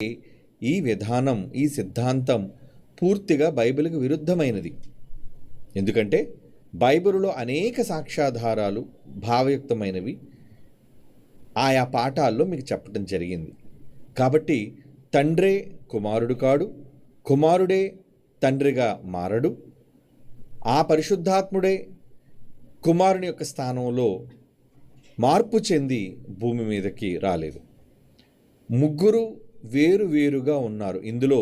ఈ విధానం ఈ సిద్ధాంతం పూర్తిగా బైబిల్కి విరుద్ధమైనది. ఎందుకంటే బైబిల్లో అనేక సాక్ష్యాధారాలు భావయుక్తమైనవి. ఆయా పాఠాల్లో మీకు చెప్పడం జరిగింది. కాబట్టి తండ్రే కుమారుడు కాడు కుమారుడే తండ్రిగా మారడు ఆ పరిశుద్ధాత్ముడే కుమారుని యొక్క స్థానంలో మార్పు చెంది భూమి మీదకి రాలేదు. ముగ్గురు వేరు వేరుగా ఉన్నారు. ఇందులో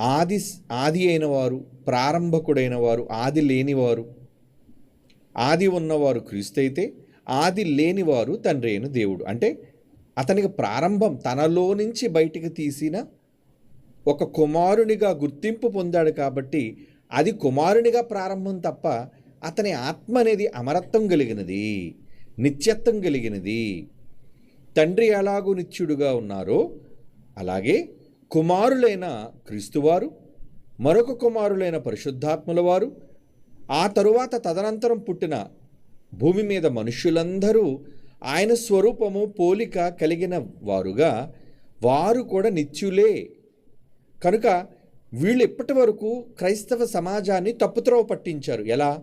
ఆది ఆది అయిన వారు ప్రారంభకుడైన వారు ఆది లేనివారు ఆది ఉన్నవారు క్రీస్తు అయితే ఆది లేనివారు తండ్రి అయిన దేవుడు. అంటే అతనికి ప్రారంభం తనలో నుంచి బయటికి తీసిన ఒక కుమారునిగా గుర్తింపు పొందాడు కాబట్టి అది కుమారునిగా ప్రారంభం తప్ప అతని ఆత్మ అనేది అమరత్వం కలిగినది నిత్యత్వం కలిగినది. తండ్రి ఎలాగూ నిత్యుడుగా ఉన్నారో అలాగే కుమారులైన క్రీస్తువారు మరొక కుమారులైన పరిశుద్ధాత్ముల వారు ఆ తరువాత తదనంతరం పుట్టిన భూమి మీద మనుష్యులందరూ ఆయన స్వరూపము పోలిక కలిగిన వారుగా వారు కూడా నిత్యులే. కనుక వీళ్ళు ఇప్పటి వరకు క్రైస్తవ సమాజాన్ని తప్పుత్రవ పట్టించారు. ఎలా?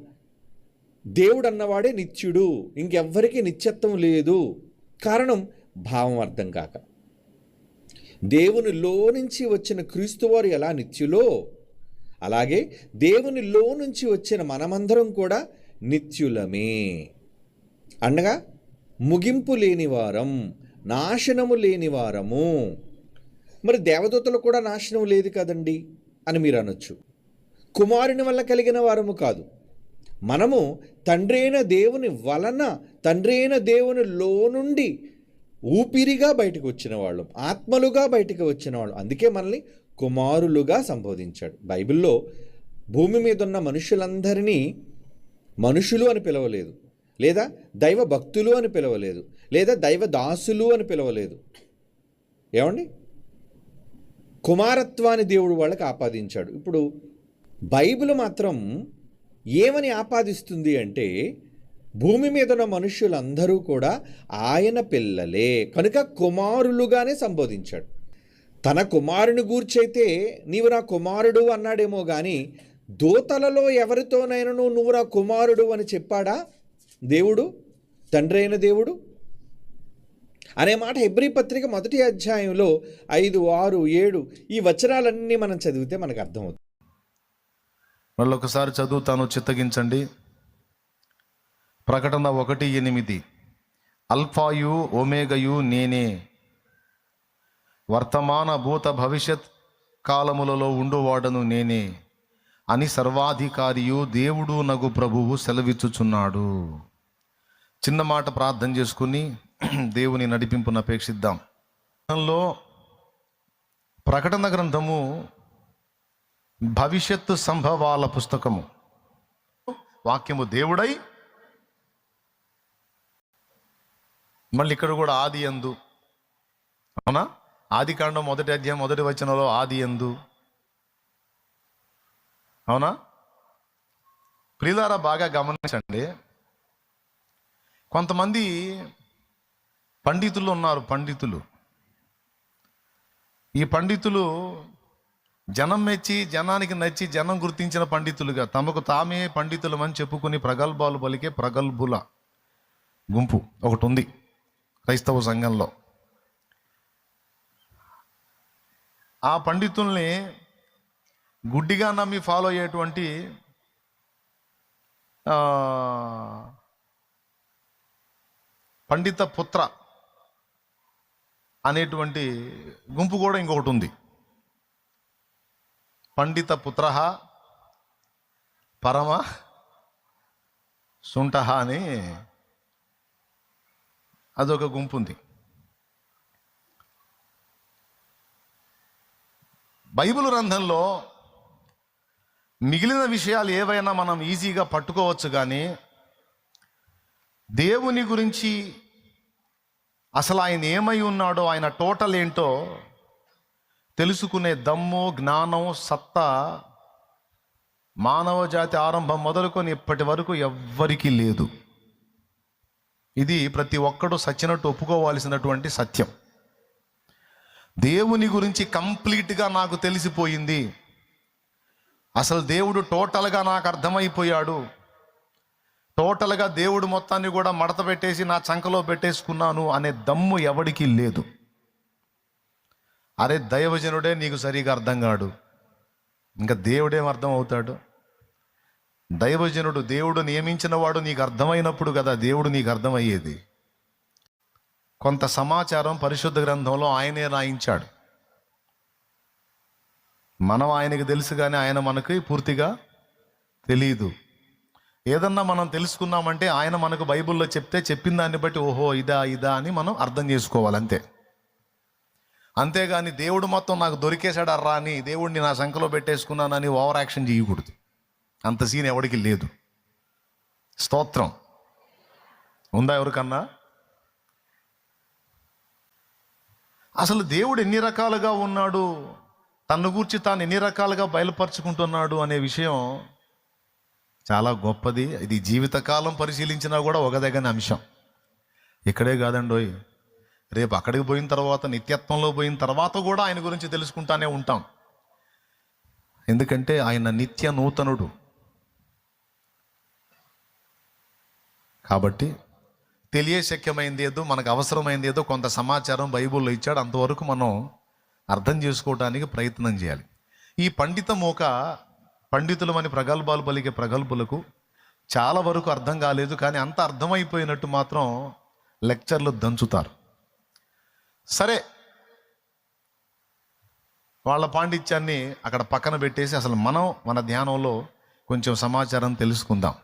దేవుడు అన్నవాడే నిత్యుడు ఇంకెవ్వరికీ నిత్యత్వం లేదు. కారణం భావం అర్థం కాక. దేవునిలో నుంచి వచ్చిన క్రీస్తువారు ఎలా నిత్యులో? అలాగే దేవునిలో నుంచి వచ్చిన మనమందరం కూడా నిత్యులమే. అనగా ముగింపు లేని వారం నాశనము లేని వారము. మరి దేవదూతలు కూడా నాశనం లేదు కదండి అని మీరు అనొచ్చు. కుమారుని వల్ల కలిగిన వారము కాదు. మనము తండ్రైన దేవుని వలన తండ్రైన దేవుని దేవునిలో నుండి ఊపిరిగా బయటకు వచ్చిన వాళ్ళం ఆత్మలుగా బయటకు వచ్చిన వాళ్ళం. అందుకే మనల్ని కుమారులుగా సంబోధించాడు. బైబిల్లో భూమి మీద ఉన్న మనుషులందరినీ మనుషులు అని పిలవలేదు. లేదా దైవ భక్తులు అని పిలవలేదు. లేదా దైవ దాసులు అని పిలవలేదు. ఏమండి? కుమారత్వాన్ని దేవుడు వాళ్ళకి ఆపాదించాడు. ఇప్పుడు బైబిల్ మాత్రం ఏమని ఆపాదిస్తుంది అంటే భూమి మీద ఉన్న మనుష్యులందరూ కూడా ఆయన పిల్లలే. కనుక కుమారులుగానే సంబోధించాడు. తన కుమారుని గూర్చైతే నీవు నా కుమారుడు అన్నాడేమో కానీ దూతలలో ఎవరితోనైనా నువ్వు నా కుమారుడు అని చెప్పాడా? దేవుడు? తండ్రి అయిన దేవుడు? అనే మాట హెబ్రి పత్రిక మొదటి అధ్యాయంలో ఐదు ఆరు ఏడు ఈ వచనాలన్నీ మనం చదివితే మనకు అర్థమవుతుంది. మళ్ళొకసారి చదువుతాను చిత్తగించండి. ప్రకటన ఒకటి ఎనిమిది. అల్ఫాయు ఒమేగయు నేనే. వర్తమాన భూత భవిష్యత్ కాలములలో ఉండువాడను నేనే. అని సర్వాధికారియు దేవుడు నగు ప్రభువు సెలవిచ్చుచున్నాడు. చిన్న మాట ప్రార్థన చేసుకుని దేవుని నడిపింపును అపేక్షిద్దాం. లో ప్రకటన గ్రంథము భవిష్యత్తు సంభవాల పుస్తకము. వాక్యము దేవుడై మళ్ళీ ఇక్కడ కూడా ఆది ఎందు అవునా? ఆది కాండం మొదటి అధ్యాయం మొదటి వచనంలో ఆది ఎందు అవునా? ప్రియులారా బాగా గమనించండి. కొంతమంది పండితులు ఉన్నారు పండితులు. ఈ పండితులు జనం మెచ్చి జనానికి నచ్చి జనం గుర్తించిన పండితులుగా తమకు తామే పండితులమని చెప్పుకుని ప్రగల్భాలు పలికే ప్రగల్భుల గుంపు ఒకటి ఉంది క్రైస్తవ సంఘంలో. ఆ పండితుల్ని గుడ్డిగా నమ్మి ఫాలో అయ్యేటువంటి పండిత పుత్ర అనేటువంటి గుంపు కూడా ఇంకొకటి ఉంది. పండిత పుత్ర పరమ సుంట అని అదొక గుంపు ఉంది బైబిల్ గ్రంథంలో మిగిలిన విషయాలు ఏవైనా మనం ఈజీగా పట్టుకోవచ్చు కానీ దేవుని గురించి అసలు ఆయన ఏమై ఉన్నాడో ఆయన టోటల్ ఏంటో తెలుసుకునే దమ్ము జ్ఞానం సత్తా మానవ జాతి ఆరంభం మొదలుకొని ఇప్పటి వరకు ఎవ్వరికీ లేదు. ఇది ప్రతి ఒక్కడు సచ్చినట్టు ఒప్పుకోవాల్సినటువంటి సత్యం. దేవుని గురించి కంప్లీట్గా నాకు తెలిసిపోయింది. అసలు దేవుడు టోటల్గా నాకు అర్థమైపోయాడు. టోటల్గా దేవుడు మొత్తాన్ని కూడా మడత పెట్టేసి నా చంకలో పెట్టేసుకున్నాను అనే దమ్ము ఎవడికి లేదు. అరే దైవజనుడే నీకు సరిగా అర్థం కాడు. ఇంకా దేవుడేం అర్థం అవుతాడు? దైవజనుడు దేవుడు నియమించిన వాడు నీకు అర్థమైనప్పుడు కదా దేవుడు నీకు అర్థమయ్యేది. కొంత సమాచారం పరిశుద్ధ గ్రంథంలో ఆయనే రాయించాడు. మనం ఆయనకి తెలుసు కానీ ఆయన మనకి పూర్తిగా తెలియదు ఏదన్నా మనం తెలుసుకున్నామంటే ఆయన మనకు బైబిల్లో చెప్తే చెప్పిన దాన్ని బట్టి ఓహో ఇదా ఇదా అని మనం అర్థం చేసుకోవాలి అంతే. అంతేగాని దేవుడు మొత్తం నాకు దొరికేశాడు అర్రా అని దేవుడిని నా సంఖలో పెట్టేసుకున్నానని ఓవర్ యాక్షన్ చేయకూడదు. అంత సీన్ ఎవడికి లేదు. స్తోత్రం. ఉందా ఎవరికన్నా? అసలు దేవుడు ఎన్ని రకాలుగా ఉన్నాడు? తన్ను గూర్చి తాను ఎన్ని రకాలుగా బయలుపరుచుకుంటున్నాడు అనే విషయం చాలా గొప్పది. ఇది జీవితకాలం పరిశీలించినా కూడా ఒక దగ్గర అంశం. ఇక్కడే కాదండోయ్. రేపు అక్కడికి పోయిన తర్వాత నిత్యత్వంలో పోయిన తర్వాత కూడా ఆయన గురించి తెలుసుకుంటానే ఉంటాం. ఎందుకంటే ఆయన నిత్య నూతనుడు. కాబట్టి తెలియశక్యమైంది ఏదో మనకు అవసరమైంది ఏదో కొంత సమాచారం బైబిల్లో ఇచ్చాడు. అంతవరకు మనం అర్థం చేసుకోవడానికి ప్రయత్నం చేయాలి. ఈ పండిత మోక పండితులమని ప్రగల్భాలు పలికే ప్రగల్భులకు చాలా వరకు అర్థం కాలేదు కానీ అంత అర్థమైపోయినట్టు మాత్రం లెక్చర్లు దంచుతారు. సరే వాళ్ళ పాండిత్యాన్ని అక్కడ పక్కన పెట్టేసి అసలు మనం మన ధ్యానంలో కొంచెం సమాచారం తెలుసుకుందాం.